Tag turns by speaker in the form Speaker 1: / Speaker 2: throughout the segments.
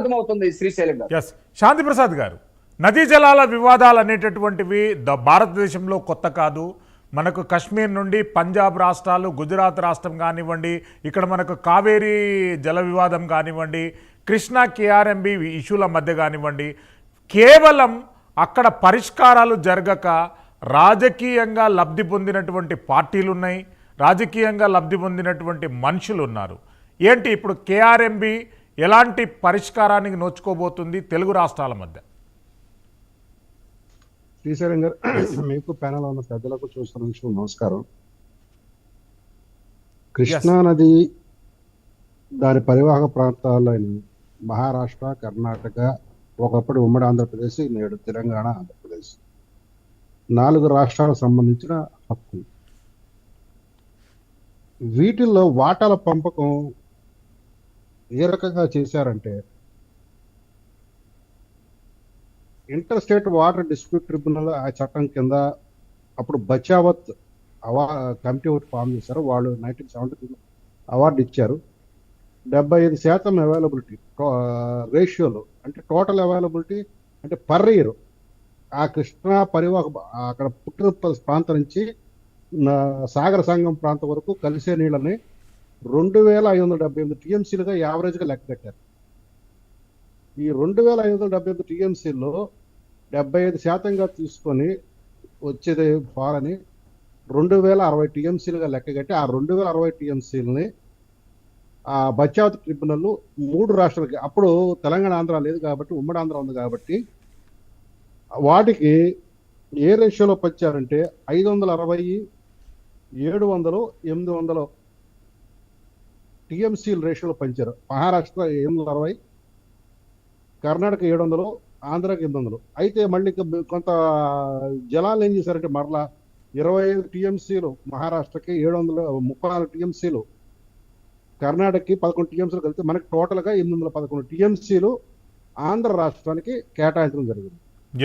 Speaker 1: అర్థమవుతుంది శ్రీశైలం గారు.
Speaker 2: ఎస్ శాంతి ప్రసాద్ గారు నదీ జలాల వివాదాలు అనేటటువంటివి ద భారతదేశంలో కొత్త కాదు. మనకు కాశ్మీర్ నుండి పంజాబ్ రాష్ట్రాలు గుజరాత్ రాష్ట్రం కానివ్వండి ఇక్కడ మనకు కావేరీ జల వివాదం కానివ్వండి కృష్ణా కేఆర్ఎంబి ఇష్యూల మధ్య కానివ్వండి కేవలం అక్కడ పరిష్కారాలు జరగక రాజకీయంగా లబ్ధి పొందినటువంటి పార్టీలు ఉన్నాయి రాజకీయంగా లబ్ధి పొందినటువంటి మనుషులు ఉన్నారు ఏంటి ఇప్పుడు కేఆర్ఎంబి ఎలాంటి పరిష్కారానికి నోచుకోబోతుంది తెలుగు రాష్ట్రాల మధ్య?
Speaker 3: శ్రీశైలం గారు మీకు ప్యానల్ ఉన్న పెద్దలకు చూస్తున్న విషయం నమస్కారం. కృష్ణా నది దాని పరివాహక ప్రాంతాలైన మహారాష్ట్ర కర్ణాటక ఒకప్పుడు ఉమ్మడి ఆంధ్రప్రదేశ్ నేడు తెలంగాణ ఆంధ్రప్రదేశ్. నాలుగు రాష్ట్రాలకు సంబంధించిన హక్కు వీటిల్లో వాటాల పంపకం ఏ రకంగా చేశారంటే inter state water dispute tribunal ఆ చట్టం కింద అప్పుడు బచావత్ అవా కమిటీ ఒకటి ఫామ్ చేశారు. వాళ్ళు నైన్టీన్ సెవెంటీ అవార్డు ఇచ్చారు. డెబ్బై ఐదు శాతం అవైలబిలిటీ రేషియోలో అంటే టోటల్ అవైలబిలిటీ అంటే పర్ ఇయర్ ఆ కృష్ణా పరివాహ అక్కడ పుట్టిన ప్రాంతం నుంచి సాగర సంఘం ప్రాంతం వరకు కలిసే నీళ్ళని రెండు వేల ఐదు వందల డెబ్బై ఎనిమిది టీఎంసీలుగా యావరేజ్గా లెక్క కట్టారు. ఈ రెండు వేల ఐదు వందల డెబ్బై ఎనిమిది టీఎంసీలో డెబ్బై ఐదు శాతంగా తీసుకొని వచ్చేది పాలని రెండు వేల అరవై టీఎంసీలుగా లెక్కగట్టి ఆ రెండు వేల అరవై టీఎంసీలని ఆ బచావతి ట్రిబ్యునల్ మూడు రాష్ట్రాలకి అప్పుడు తెలంగాణ ఆంధ్ర లేదు కాబట్టి ఉమ్మడి ఆంధ్ర ఉంది కాబట్టి వాటికి ఏ రేషియోలో పంచారంటే ఐదు వందల అరవై ఏడు వందలు ఎనిమిది వందలు టీఎంసీల రేషియోలో పంచారు. మహారాష్ట్ర ఎనిమిది వందల అరవై కర్ణాటక ఏడు వందలు ఆంధ్రాకి ఎనిమిది వందలు. అయితే మళ్ళీ కొంత జలాలు ఏం చేశారంటే మరలా ఇరవై ఐదు టీఎంసీలు మహారాష్ట్రకి ఏడు వందల ముప్పై నాలుగు టీఎంసీలు కర్ణాటకకి పదకొండు టీఎంసీలు కలిపితే మనకి టోటల్గా ఎనిమిది వందల పదకొండు టీఎంసీలు ఆంధ్ర రాష్ట్రానికి కేటాయించడం జరిగింది.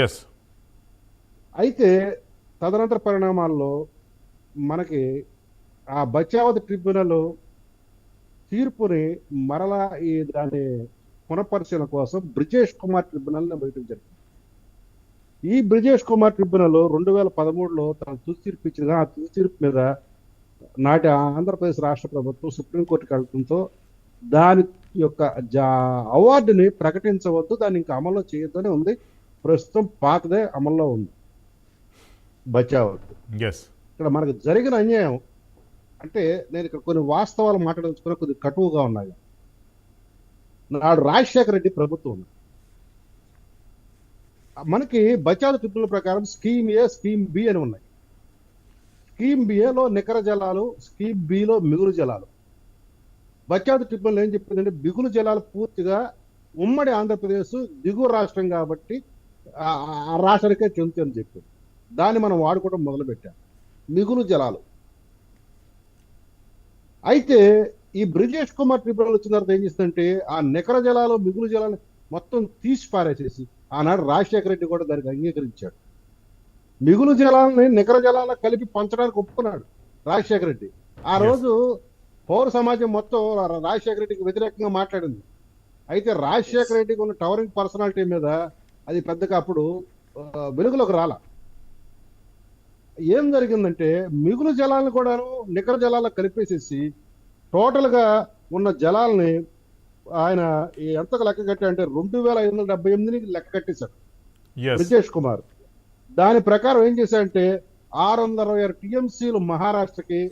Speaker 2: ఎస్
Speaker 3: అయితే తదనంతర పరిణామాల్లో మనకి ఆ బచావత్ ట్రిబ్యునల్ తీర్పుని మరలా ఈ దాని పునఃపరిశీలన కోసం బ్రిజేష్ కుమార్ ట్రిబ్యునల్ వేయడం జరిగింది. ఈ బ్రిజేష్ కుమార్ ట్రిబ్యునల్ రెండు వేల పదమూడులో తన తుది తీర్పు ఇచ్చిన ఆ తుది తీర్పు మీద నాటి ఆంధ్రప్రదేశ్ రాష్ట్ర ప్రభుత్వం సుప్రీంకోర్టుకి వెళ్ళడంతో దాని యొక్క జా అవార్డుని ప్రకటించవద్దు దాన్ని ఇంకా అమల్లో చేయొద్దని ఉంది. ప్రస్తుతం పాతదే అమల్లో ఉంది. బచావత్
Speaker 2: ఎస్
Speaker 3: ఇక్కడ మనకు జరిగిన అన్యాయం అంటే నేను ఇక్కడ కొన్ని వాస్తవాలు మాట్లాడదలుచుకున్న కొద్ది కటువుగా ఉన్నాయి. నాడు రాజశేఖర రెడ్డి ప్రభుత్వం ఉంది. మనకి బచావ్ తిప్పుల ప్రకారం స్కీమ్ ఏ స్కీమ్ బి అని ఉన్నాయి. స్కీమ్ బిఏలో నికర జలాలు స్కీమ్ బిలో మిగులు జలాలు. బచావ్ ట్రిపుల్ ఏం చెప్పిందంటే మిగులు జలాలు పూర్తిగా ఉమ్మడి ఆంధ్రప్రదేశ్ దిగువ రాష్ట్రం కాబట్టి ఆ- ఆ రాష్ట్రానికే చెందుతుందని చెప్పింది దాన్ని మనం వాడుకోవడం మొదలుపెట్టాం. మిగులు జలాలు. అయితే ఈ బ్రిజేష్ కుమార్ ట్రిబ్యునల్ వచ్చిన తర్వాత ఏం చేస్తుందంటే ఆ నికర జలాలు మిగులు జలాలు మొత్తం తీసి పారేసేసి ఆనాడు రాజశేఖర రెడ్డి కూడా దానికి అంగీకరించాడు. మిగులు జలాలని నికర జలాల కలిపి పంచడానికి ఒప్పుకున్నాడు రాజశేఖర రెడ్డి. ఆ. రోజు పౌర సమాజం మొత్తం రాజశేఖర రెడ్డికి వ్యతిరేకంగా మాట్లాడింది. అయితే రాజశేఖర రెడ్డికి ఉన్న టవరింగ్ పర్సనాలిటీ మీద అది పెద్దగా అప్పుడు వెలుగులోకి రాల. ఏం జరిగిందంటే మిగులు జలాలను కూడాను నికర జలాలకు కలిపేసేసి టోటల్గా ఉన్న జలాల్ని ఆయన ఈ ఎంతకు లెక్క కట్టి అంటే రెండు వేల ఐదు వందల డెబ్బై ఎనిమిదిని లెక్క కట్టేశారు. బ్రిజేష్ కుమార్. దాని ప్రకారం ఏం చేశారంటే ఆరు వందల అరవై ఆరు టీఎంసీలు మహారాష్ట్రకి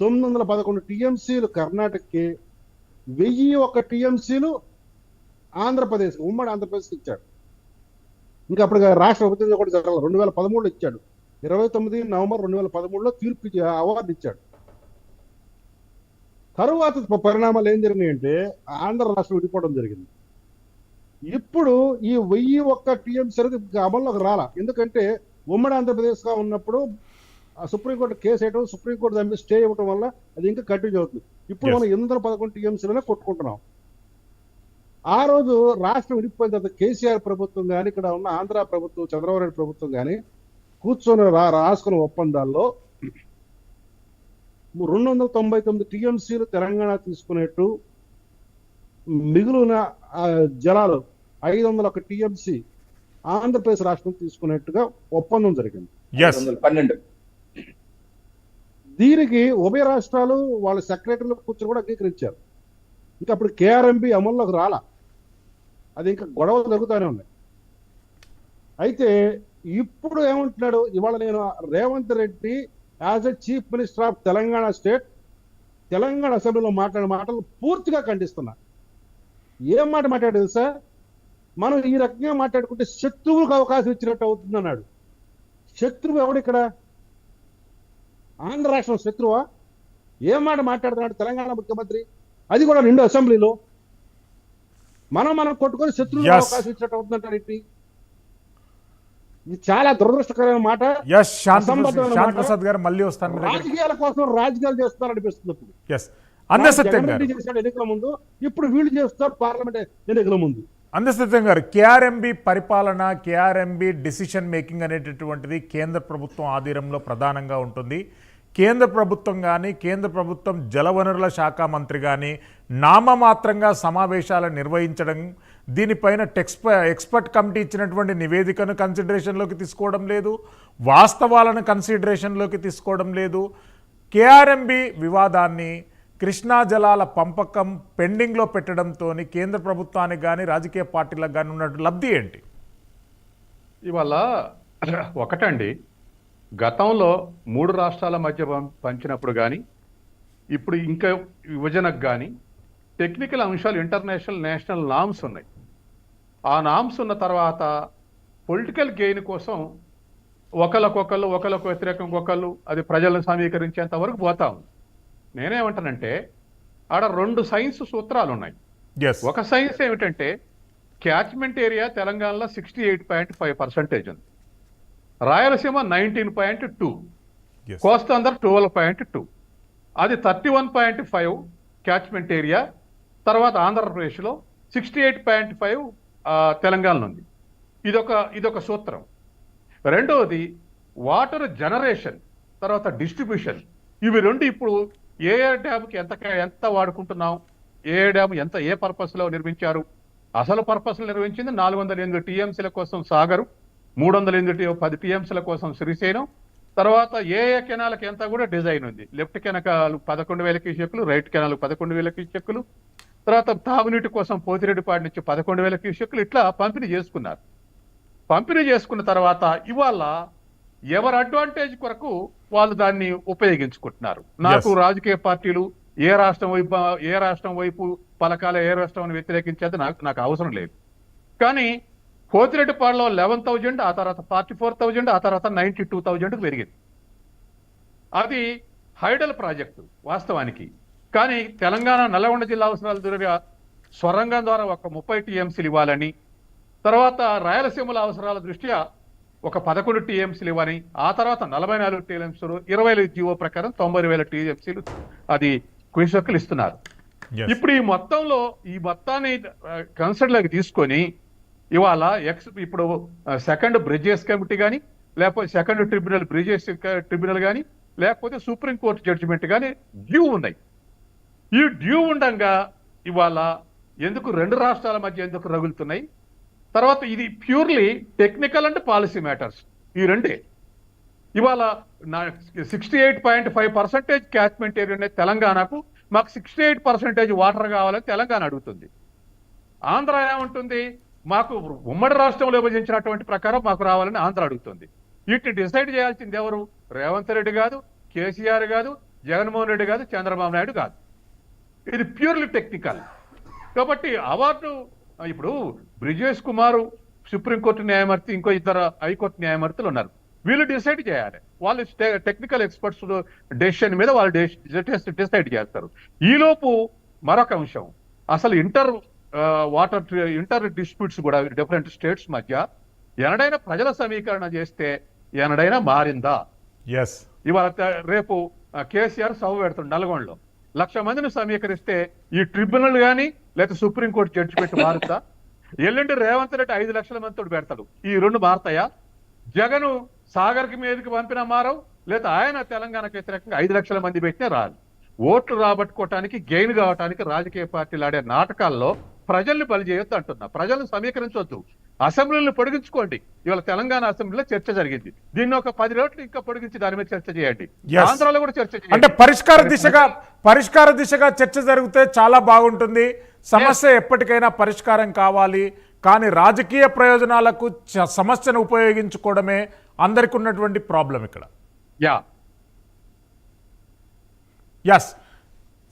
Speaker 3: తొమ్మిది వందల పదకొండు టీఎంసీలు కర్ణాటకకి వెయ్యి ఒక టీఎంసీలు ఆంధ్రప్రదేశ్ ఉమ్మడి ఆంధ్రప్రదేశ్కి ఇచ్చాడు. ఇంకా అప్పుడు రాష్ట్ర ప్రభుత్వం కూడా రెండు వేల పదమూడులో ఇచ్చాడు. ఇరవై తొమ్మిది నవంబర్ రెండు వేల పదమూడులో తీర్పు అవార్డు ఇచ్చాడు. తరువాత పరిణామాలు ఏం జరిగినాయంటే ఆంధ్ర రాష్ట్రం విడిపోవడం జరిగింది. ఇప్పుడు ఈ వెయ్యి ఒక్క టీఎంసీ అనేది అమల్లోకి రాలా. ఎందుకంటే ఉమ్మడి ఆంధ్రప్రదేశ్గా ఉన్నప్పుడు ఆ సుప్రీంకోర్టు కేసు వేయడం సుప్రీంకోర్టు దాని మీద స్టే ఇవ్వడం వల్ల అది ఇంకా కంటిన్యూ అవుతుంది. ఇప్పుడు. మనం ఎనిమిది వందల పదకొండు టీఎంసీలోనే కొట్టుకుంటున్నాం. ఆ రోజు రాష్ట్రం విడిపోయిన తర్వాత కేసీఆర్ ప్రభుత్వం కానీ ఇక్కడ ఉన్న ఆంధ్ర ప్రభుత్వం చంద్రబాబు నాయుడు ప్రభుత్వం కానీ కూర్చొని రా రాసుకున్న ఒప్పందాల్లో రెండు వందల తొంభై తొమ్మిది టీఎంసీలు తెలంగాణ తీసుకునేట్టు మిగులున జలాలు ఐదు వందల ఒక టీఎంసీ ఆంధ్రప్రదేశ్ రాష్ట్రం తీసుకున్నట్టుగా ఒప్పందం జరిగింది.
Speaker 1: పన్నెండు.
Speaker 3: దీనికి ఉభయ రాష్ట్రాలు వాళ్ళ సెక్రటరీలు కూర్చొని కూడా అంగీకరించారు. ఇంకా అప్పుడు కేఆర్ఎంబి అమల్లోకి రాలా. అది ఇంకా గొడవలు జరుగుతూనే ఉన్నాయి. అయితే ఇప్పుడు ఏమంటున్నాడు? ఇవాళ నేను Revanth Reddy as a chief minister of Telangana state Telangana అసెంబ్లీలో మాట్లాడిన మాటలు పూర్తిగా ఖండిస్తున్నా. ఏం మాట మాట్లాడాడు తెలుసా? మనం ఈ రకంగా మాట్లాడుకుంటే శత్రువులకు అవకాశం ఇచ్చినట్టు అవుతుంది అన్నాడు. శత్రువు ఎవడు ఇక్కడ? ఆంధ్ర రాష్ట్రం శత్రువా? ఏం మాట మాట్లాడుతున్నాడు తెలంగాణ ముఖ్యమంత్రి? అది కూడా నిండు అసెంబ్లీలో. మనం మనం కొట్టుకొని శత్రువులకు. అవకాశం ఇచ్చినట్టు అవుతుందంటారు ఏంటి? ఇది చాలా దురదృష్టకరమైన మాట.
Speaker 2: శాంతి. ప్రసాద్ గారు మళ్ళీ వస్తాను
Speaker 3: రాజకీయాల కోసం రాజకీయాలు చేస్తున్నారు అనిపిస్తుంది. ఇప్పుడు చేశాడు ఎన్నికల ముందు ఇప్పుడు వీళ్ళు చేస్తారు పార్లమెంట్ ఎన్నికల ముందు.
Speaker 2: అందసత్యం గారు కేఆర్ఎంబి పరిపాలన కేఆర్ఎంబి డిసిషన్ మేకింగ్ అనేటటువంటిది కేంద్ర ప్రభుత్వం ఆధీనంలో ప్రధానంగా ఉంటుంది. కేంద్ర ప్రభుత్వం కానీ కేంద్ర ప్రభుత్వం జలవనరుల శాఖ మంత్రి కానీ నామమాత్రంగా సమావేశాలు నిర్వహించడం దీనిపైన టెక్స్ప ఎక్స్పర్ట్ కమిటీ ఇచ్చినటువంటి నివేదికను కన్సిడరేషన్లోకి తీసుకోవడం లేదు వాస్తవాలను కన్సిడరేషన్లోకి తీసుకోవడం లేదు. కేఆర్ఎంబి వివాదాన్ని కృష్ణా జలాల పంపకం పెండింగ్లో పెట్టడంతో కేంద్ర ప్రభుత్వానికి కానీ రాజకీయ పార్టీలకు కానీ ఉన్నట్టు లబ్ధి ఏంటి?
Speaker 4: ఇవాళ ఒకటండి. గతంలో మూడు రాష్ట్రాల మధ్య పం- పంచినప్పుడు కానీ ఇప్పుడు ఇంకా విభజనకు కానీ టెక్నికల్ అంశాలు ఇంటర్నేషనల్ నేషనల్ నామ్స్ ఉన్నాయి. ఆ నామ్స్ ఉన్న తర్వాత పొలిటికల్ గెయిన్ కోసం ఒకరికొకళ్ళు ఒకరికి వ్యతిరేకం ఒకళ్ళు అది ప్రజలను సమీకరించేంత వరకు పోతా ఉంది. నేనేమంటానంటే ఆడ రెండు సైన్స్ సూత్రాలు ఉన్నాయి ఒక సైన్స్ ఏమిటంటే క్యాచ్మెంట్ ఏరియా తెలంగాణలో sixty eight point five percentage ఉంది. Rayalaseema nineteen point two. Kostandhra twelve point two. అది thirty one point five catchment area. తర్వాత ఆంధ్రప్రదేశ్లో సిక్స్టీ ఎయిట్ పాయింట్ ఫైవ్ తెలంగాణలో ఉంది ఇదొక ఇదొక సూత్రం. రెండవది వాటర్ జనరేషన్ తర్వాత డిస్ట్రిబ్యూషన్ ఇవి రెండు ఇప్పుడు ఏ ఏ డ్యామ్కి ఎంత ఎంత వాడుకుంటున్నాం? ఏ డ్యామ్ ఎంత ఏ పర్పస్లో నిర్మించారు? అసలు పర్పస్లో నిర్మించింది నాలుగు వందల ఎనిమిది టీఎంసీల కోసం సాగరు మూడు వందల ఎనిమిది పది టీఎంసీల కోసం శ్రీశైలం తర్వాత ఏ ఏ కెనాల్కి ఎంత కూడా డిజైన్ ఉంది. లెఫ్ట్ కెనకాలు పదకొండు వేల క్యూసెక్లు రైట్ కెనాలు పదకొండు వేల క్యూసెక్లు తర్వాత తాగునీటి కోసం పోతిరెడ్డిపాటి నుంచి పదకొండు వేల క్యూసెక్లు ఇట్లా పంపిణీ చేసుకున్నారు. పంపిణీ చేసుకున్న తర్వాత ఇవాళ ఎవరి అడ్వాంటేజ్ కొరకు వాళ్ళు దాన్ని ఉపయోగించుకుంటున్నారు? నాకు. రాజకీయ పార్టీలు ఏ రాష్ట్రం వైపు ఏ రాష్ట్రం వైపు పలకాల ఏ రాష్ట్రం వ్యతిరేకించేది నాకు నాకు అవసరం లేదు. కానీ పోతిరెడ్డిపాడులో లెవెన్ థౌజండ్ ఆ తర్వాత ఫార్టీ ఫోర్ థౌజండ్ ఆ తర్వాత నైన్టీ టూ థౌజండ్ పెరిగింది. అది హైడల్ ప్రాజెక్టు వాస్తవానికి. కానీ తెలంగాణ నల్లగొండ జిల్లా అవసరాల దృష్ట్యా స్వరంగం ద్వారా ఒక ముప్పై టీఎంసీలు ఇవ్వాలని తర్వాత రాయలసీమల అవసరాల దృష్ట్యా ఒక పదకొండు టీఎంసీలు ఇవ్వని ఆ తర్వాత నలభై నాలుగు టీఎంసీలు ఇరవై ఐదు జీవో ప్రకారం తొంభై వేల టీఎంసీలు అది క్విషక్కులు ఇస్తున్నారు. ఇప్పుడు ఈ మొత్తంలో ఈ మొత్తాన్ని కన్సిడర్లోకి తీసుకొని ఇవాళ ఎక్స్ ఇప్పుడు సెకండ్ బ్రిడ్జెస్ కమిటీ కానీ లేకపోతే సెకండ్ ట్రిబ్యునల్ బ్రిడ్జెస్ ట్రిబ్యునల్ కానీ లేకపోతే సుప్రీం కోర్టు జడ్జిమెంట్ కానీ డ్యూ ఉన్నాయి. ఈ డ్యూ ఉండంగా ఇవాళ ఎందుకు రెండు రాష్ట్రాల మధ్య ఎందుకు రగులుతున్నాయి? తర్వాత ఇది purely technical and policy matters ఈ రెండే. ఇవాళ sixty eight point five percentage catchment area తెలంగాణకు మాకు సిక్స్టీ ఎయిట్ పర్సెంటేజ్ వాటర్ కావాలని తెలంగాణ అడుగుతుంది. ఆంధ్ర ఏమంటుంది? మాకు ఉమ్మడి రాష్ట్రంలో విభజించినటువంటి ప్రకారం మాకు రావాలని ఆంధ్ర అడుగుతుంది. వీటిని డిసైడ్ చేయాల్సింది ఎవరు? రేవంత్ రెడ్డి కాదు కేసీఆర్ కాదు జగన్మోహన్ రెడ్డి కాదు చంద్రబాబు నాయుడు కాదు. ఇది ప్యూర్లీ టెక్నికల్. కాబట్టి అవార్డు ఇప్పుడు బ్రిజేష్ కుమార్ సుప్రీంకోర్టు న్యాయమూర్తి ఇంకో ఇద్దరు హైకోర్టు న్యాయమూర్తులు ఉన్నారు. వీళ్ళు డిసైడ్ చేయాలి. వాళ్ళు టెక్నికల్ ఎక్స్పర్ట్స్ డెసిషన్ మీద వాళ్ళు డిసైడ్ చేస్తారు. ఈలోపు మరొక అంశం. అసలు ఇంటర్ వాటర్ ఇంటర్ డిస్ప్యూట్స్ కూడా డిఫరెంట్ స్టేట్స్ మధ్య ఎనడైనా ప్రజల సమీకరణ చేస్తే ఎనడైనా మారిందా?
Speaker 2: ఎస్
Speaker 4: ఇవాళ రేపు కేసీఆర్ సభ పెడుతుంది నల్గొండలో. లక్ష మందిని సమీకరిస్తే ఈ ట్రిబ్యునల్ కానీ లేకపోతే సుప్రీంకోర్టు పెట్టి మారుతా ఎల్లుండి రేవంత్ రెడ్డి ఐదు లక్షల మందితో పెడతాడు. ఈ రెండు మారతాయా? జగను సాగర్కి మీదకి పంపిన మారవు లేదా ఆయన తెలంగాణకు వ్యతిరేకంగా ఐదు లక్షల మంది పెట్టినా రాదు. ఓట్లు రాబట్టుకోవటానికి గెయిన్ కావటానికి రాజకీయ పార్టీలు ఆడే నాటకాల్లో ప్రజల్ని బలి చేయొద్దు అంటున్నా. ప్రజలను సమీకరించవద్దు అసెంబ్లీని పొడిగించుకోండి. ఇవాళ తెలంగాణ అసెంబ్లీలో చర్చ జరిగింది. దీన్ని ఒక పది రోజులు ఇంకా పొడిగించి దాని మీద చర్చ చేయండి. ఆంధ్రాలో కూడా చర్చ చేయండి.
Speaker 2: అంటే పరిష్కార దిశగా పరిష్కార దిశగా చర్చ జరిగితే చాలా బాగుంటుంది. సమస్య ఎప్పటికైనా పరిష్కారం కావాలి. కానీ రాజకీయ ప్రయోజనాలకు సమస్యను ఉపయోగించుకోవడమే అందరికి ఉన్నటువంటి ప్రాబ్లం ఇక్కడ.
Speaker 4: యా
Speaker 2: ఎస్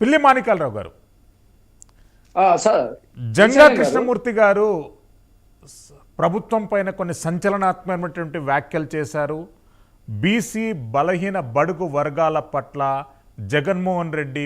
Speaker 2: పిల్లి మాణికాలరావు గారు. జంగా కృష్ణమూర్తి గారు ప్రభుత్వం పైన కొన్ని సంచలనాత్మకమైనటువంటి వ్యాఖ్యలు చేశారు. బీసీ బలహీన బడుగు వర్గాల పట్ల జగన్మోహన్ రెడ్డి